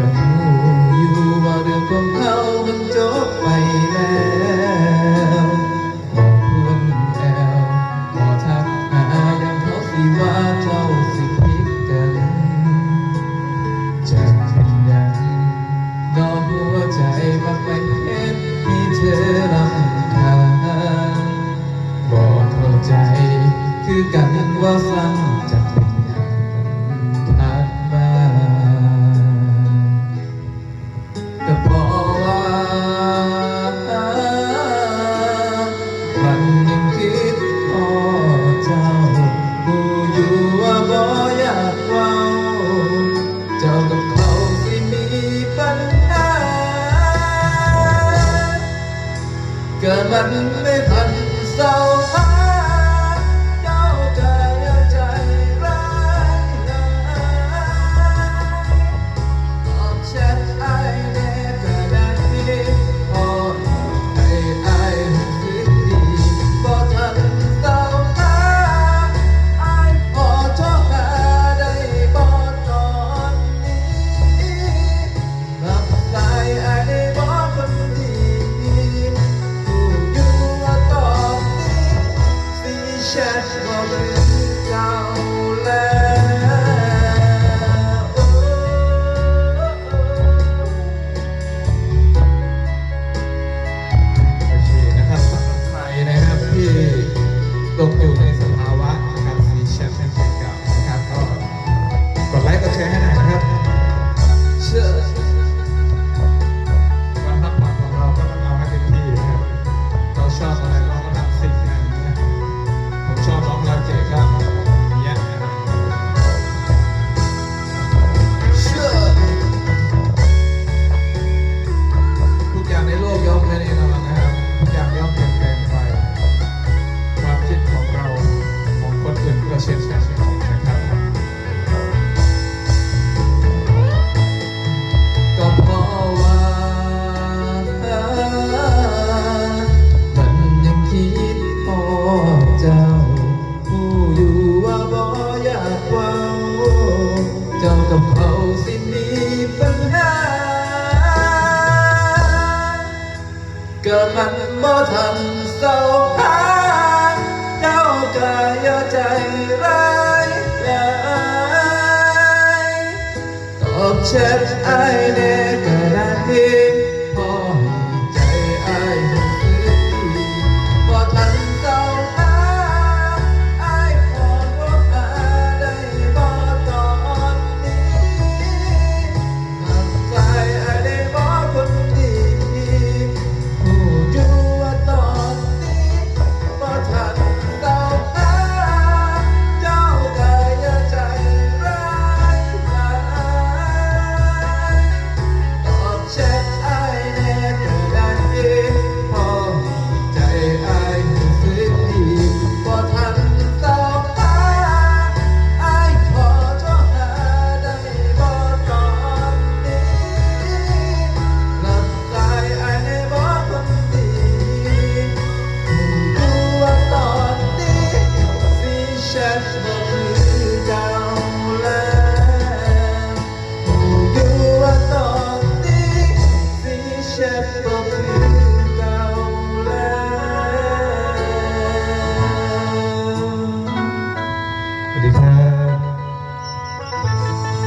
กับอยู่ว่าเรื่องของเามันจบไปแล้วบอกควรแอวบ่ทักหาอย่างเขาสิว่าเจ้าสิพิกกันจะเป็นอย่งนอกหัวใจมันไปเห็นมีเธอรำคาบอกเข้ใจ คือกันว่าซ้ำใจ ก็ ต กับเขาสิมีปัญหา ก็มันบ่ทันเศร้าพาเจ้าก็อย่าใจร้ายเลยตอบแชทไอเด็กกระดาษ